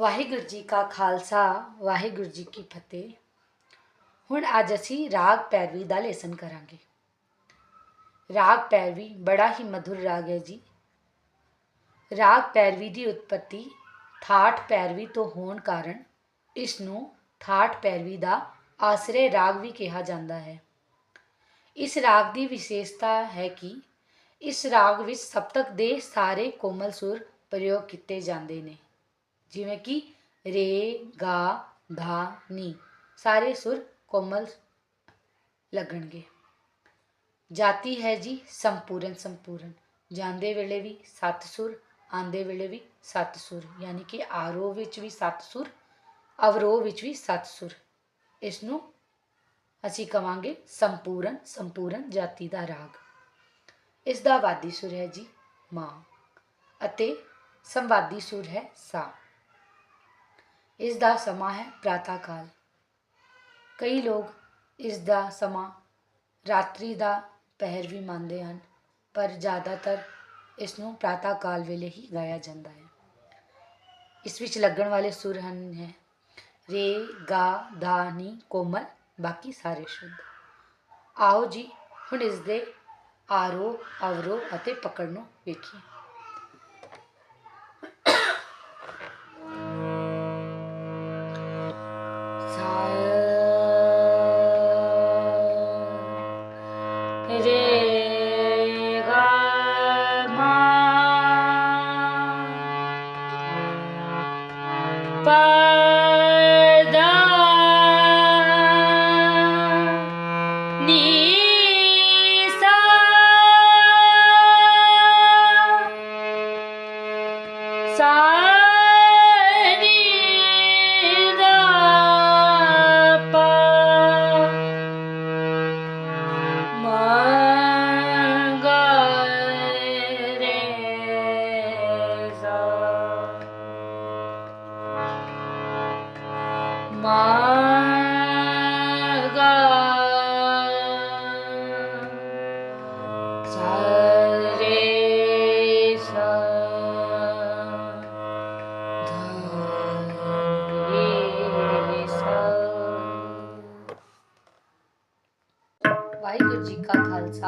ਵਾਹਿਗੁਰੂ ਜੀ ਕਾ ਖਾਲਸਾ, ਵਾਹਿਗੁਰੂ ਜੀ ਕੀ ਫਤਿਹ। ਹੁਣ ਅੱਜ ਅਸੀਂ ਰਾਗ ਪੈਰਵੀ ਦਾ ਲੈਸਨ ਕਰਾਂਗੇ। ਰਾਗ ਪੈਰਵੀ ਬੜਾ ਹੀ ਮధుਰ ਰਾਗ ਹੈ ਜੀ। ਰਾਗ ਪੈਰਵੀ ਦੀ ਉਤਪਤੀ ਠਾਠ ਪੈਰਵੀ ਤੋਂ ਹੋਣ ਕਾਰਨ ਇਸ ਨੂੰ ਠਾਠ ਪੈਰਵੀ ਦਾ ਆਸਰੇ ਰਾਗ ਵੀ ਕਿਹਾ ਜਾਂਦਾ ਹੈ। ਇਸ ਰਾਗ ਦੀ ਵਿਸ਼ੇਸ਼ਤਾ ਹੈ ਕਿ ਇਸ ਰਾਗ ਵਿੱਚ ਸਪਤਕ ਦੇ ਸਾਰੇ ਕੋਮਲ ਸੁਰ ਪ੍ਰਯੋਗ ਕੀਤੇ ਜਾਂਦੇ ਨੇ। ਜਿਵੇਂ ਕਿ ਰੇ ਗਾ ਧਾ ਨੀ ਸਾਰੇ ਸੁਰ ਕੋਮਲ ਲੱਗਣਗੇ ਜਾਤੀ ਹੈ ਜੀ ਸੰਪੂਰਨ ਸੰਪੂਰਨ ਜਾਂਦੇ ਵੇਲੇ ਵੀ ਸੱਤ ਸੁਰ ਆਂਦੇ ਵੇਲੇ ਵੀ ਸੱਤ ਸੁਰ ਯਾਨੀ ਕਿ ਆਰੋਹ ਵਿੱਚ ਵੀ ਸੱਤ ਸੁਰ ਅਵਰੋਹ ਵਿੱਚ ਵੀ ਸੱਤ ਸੁਰ ਇਸ ਨੂੰ ਅਸੀਂ ਕਵਾਂਗੇ ਸੰਪੂਰਨ ਸੰਪੂਰਨ ਜਾਤੀ ਦਾ ਰਾਗ ਇਸ ਦਾ ਵਾਦੀ ਸੁਰ ਹੈ ਜੀ ਮਾਂ ਅਤੇ ਸੰਵਾਦੀ ਸੁਰ ਹੈ ਸਾ ਇਸ ਦਾ ਸਮਾਂ ਹੈ ਪ੍ਰਾਤಃ ਕਾਲ ਕਈ ਲੋਕ ਇਸ ਦਾ ਸਮਾਂ ਰਾਤਰੀ ਦਾ ਪਹਿਰ ਵੀ ਮੰਨਦੇ ਹਨ, ਪਰ ਜ਼ਿਆਦਾਤਰ ਇਸ ਨੂੰ ਪ੍ਰਾਤಃ ਕਾਲ ਵੇਲੇ ਹੀ ਗਾਇਆ ਜਾਂਦਾ ਹੈ। ਇਸ ਵਿੱਚ ਲੱਗਣ ਵਾਲੇ ਸੁਰ ਹਨ, ਹੈ, ਰੇ, ਗਾ ਦਾ ਨੀ, ਕੋਮਲ, ਬਾਕੀ ਸਾਰੇ ਸ਼ੁੱਧ ਆਓ ਜੀ, ਹੁਣ ਇਸ ਦੇ ਆਰੋ, ਅਵਰੋ ਅਤੇ ਪਕੜ ਨੂੰ ਵੇਖੀਏ।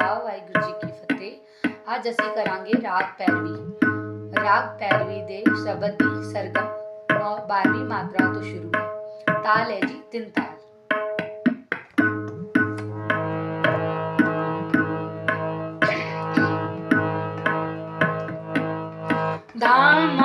ਖਾਲਸਾ ਵਾਹਿਗੁਰੂ ਜੀ ਕੀ ਫਤਿਹ ਅੱਜ ਅਸੀਂ ਕਰਾਂਗੇ ਰਾਗ ਪੈਰਵੀ ਰਾਗ ਪੈਰਵੀ ਦੇ ਸ਼ਬਦ ਦੀ ਸਰਗਮ 12ਵੀਂ ਮਾਤਰਾ ਤੋਂ ਸ਼ੁਰੂ ਹੈ ਤਾਲ ਹੈ ਜੀ ਤਿੰਨ ਤਾਲ ਧਾਮਾ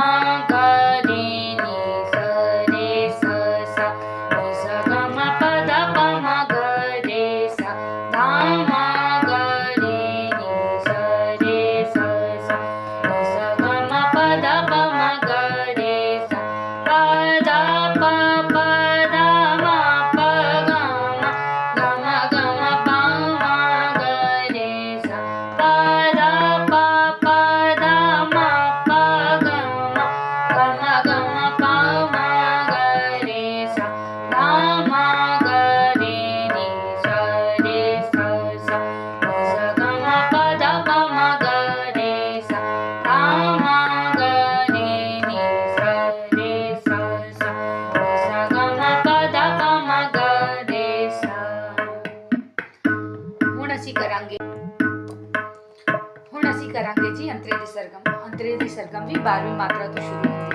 ਸਰਗਮ ਵੀ 12ਵੀਂ ਮਾਤਰਾ ਤੋਂ ਸ਼ੁਰੂ ਹੁੰਦੀ ਹੈ।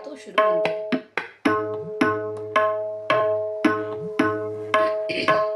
12ਵੀਂ ਮਾਤਰਾ ਤੋਂ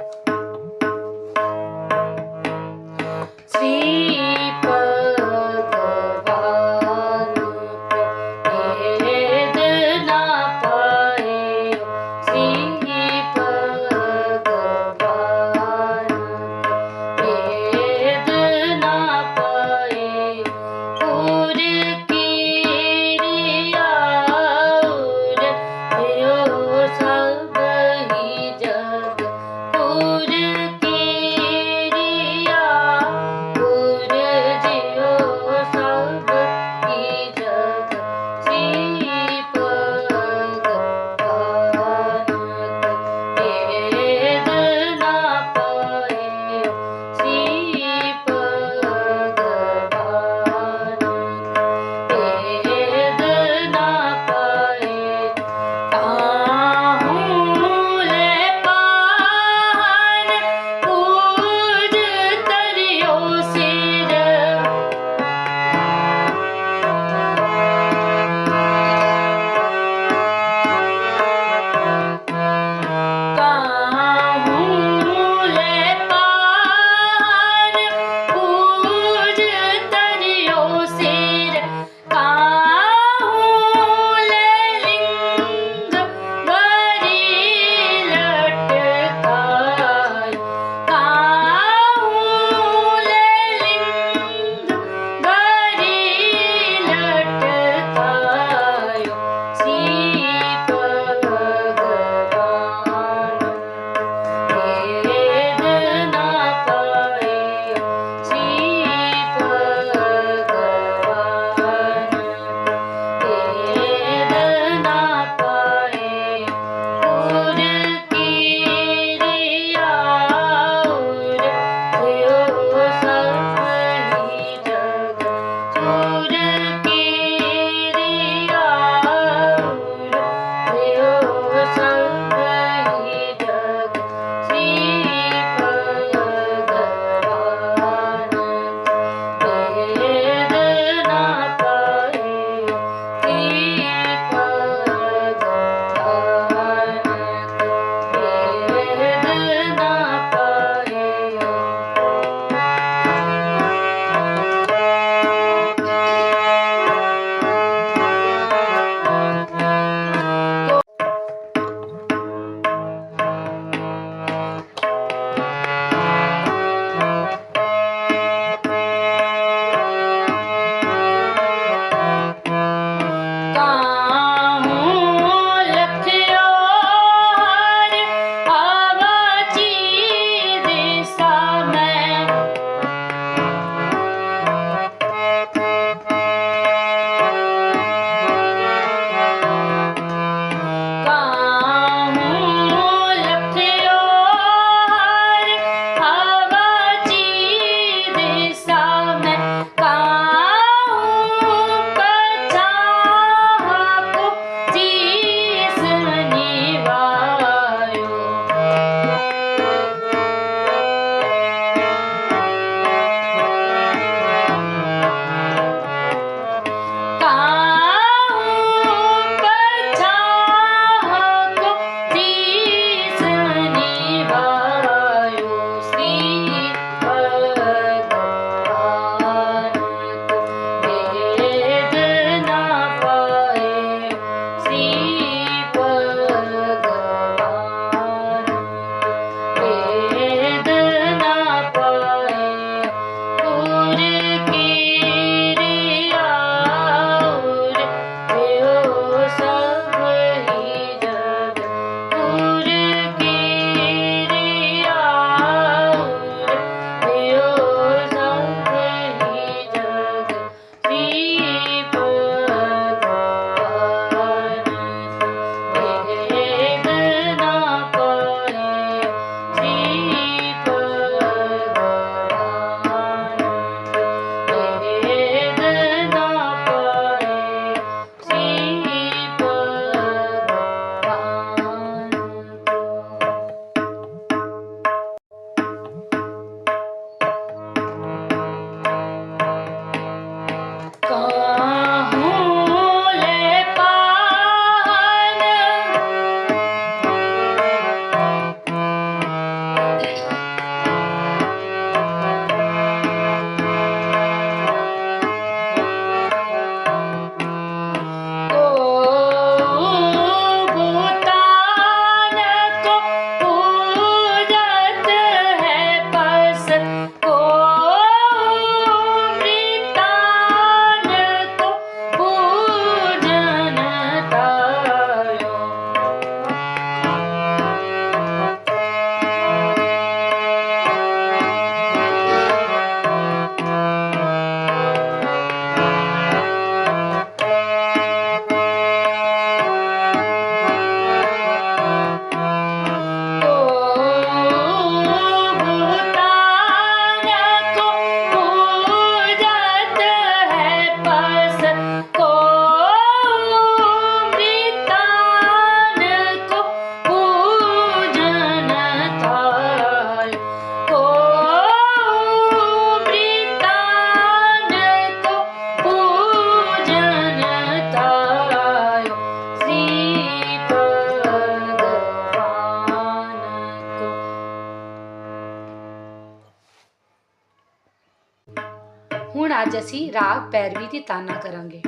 ਹੁਣ ਅੱਜ ਅਸੀਂ ਰਾਗ ਪੈਰਵੀ ਦੀ ਤਾਨਾ ਕਰਾਂਗੇ।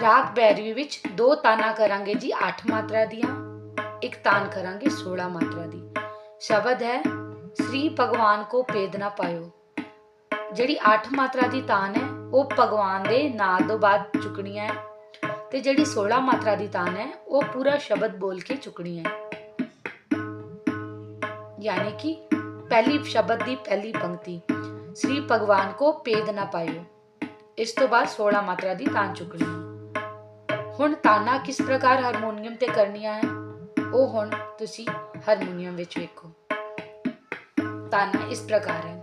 ਰਾਗ ਪੈਰਵੀ ਵਿੱਚ ਦੋ ਤਾਨਾ ਕਰਾਂਗੇ ਜੀ 8 ਮਾਤਰਾ ਦੀਆਂ, ਇੱਕ ਤਾਨ ਕਰਾਂਗੇ 16 ਮਾਤਰਾ ਦੀ। ਸ਼ਬਦ ਹੈ, ਸ੍ਰੀ ਭਗਵਾਨ ਕੋ ਭੇਦ ਨਾ ਪਾਇਓ। ਜਿਹੜੀ 8 ਮਾਤਰਾ ਦੀ ਤਾਨ ਹੈ, ਉਹ ਭਗਵਾਨ ਦੇ ਨਾਂ ਤੋਂ ਬਾਅਦ ਚੁੱਕਣੀ ਹੈ ਤੇ ਜਿਹੜੀ 16 ਮਾਤਰਾ ਦੀ ਤਾਨ ਹੈ, ਉਹ ਪੂਰਾ ਸ਼ਬਦ ਬੋਲ ਕੇ ਚੁੱਕਣੀ ਹੈ। ਯਾਨੀ ਕਿ ਪਹਿਲੀ ਸ਼ਬਦ ਦੀ ਪਹਿਲੀ ਪੰਕਤੀ। ਸ੍ਰੀ ਭਗਵਾਨ ਕੋ ਭੇਦ ਨਾ ਪਾਇਓ। ਇਸ ਤੋਂ ਬਾਅਦ 16 ਮਾਤਰਾ ਦੀ ਤਾਨ ਚੁੱਕਣੀ ਹੁਣ ਤਾਨਾ ਕਿਸ ਪ੍ਰਕਾਰ ਹਾਰਮੋਨੀਅਮ ਤੇ ਕਰਨੀਆਂ ਹੈ, ਉਹ ਹੁਣ ਤੁਸੀਂ ਹਾਰਮੋਨੀਅਮ ਵਿੱਚ ਵੇਖੋ। ਤਾਨਾ ਇਸ ਪ੍ਰਕਾਰ ਹੈ।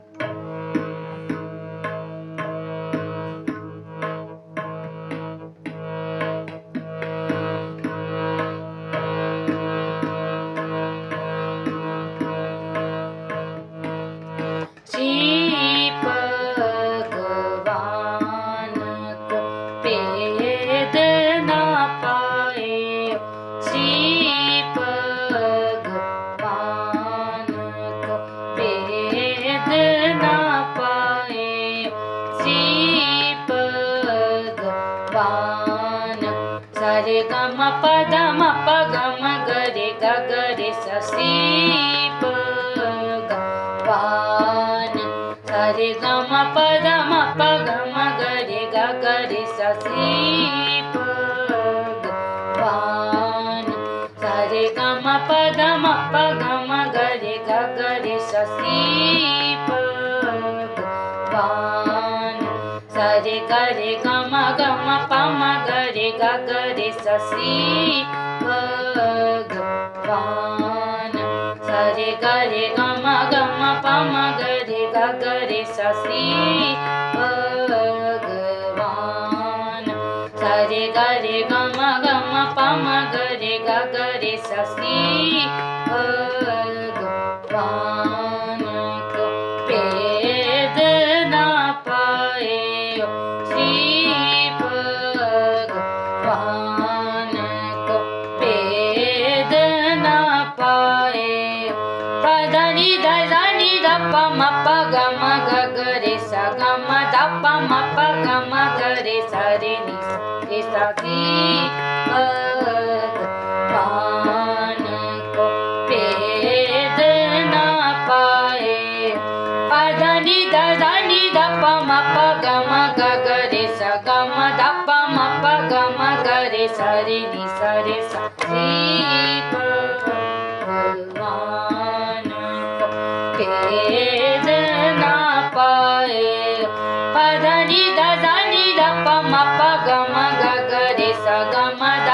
ਸਸੀ ਭਗਵਾਨ ਸਰੇ ਗਰੇ ਗਮ ਗਮ ਪਮ ਗਰੇ ਗਰੇ ਸਸੀ ਭਗਵਾਨ ਸਰੇ ਗਰੇ ਗਮ ਗਮ ਪਮ ਗਰੇ ਗਰੇ ਸਸੀ ਭਗਵਾਨ sakit-sakit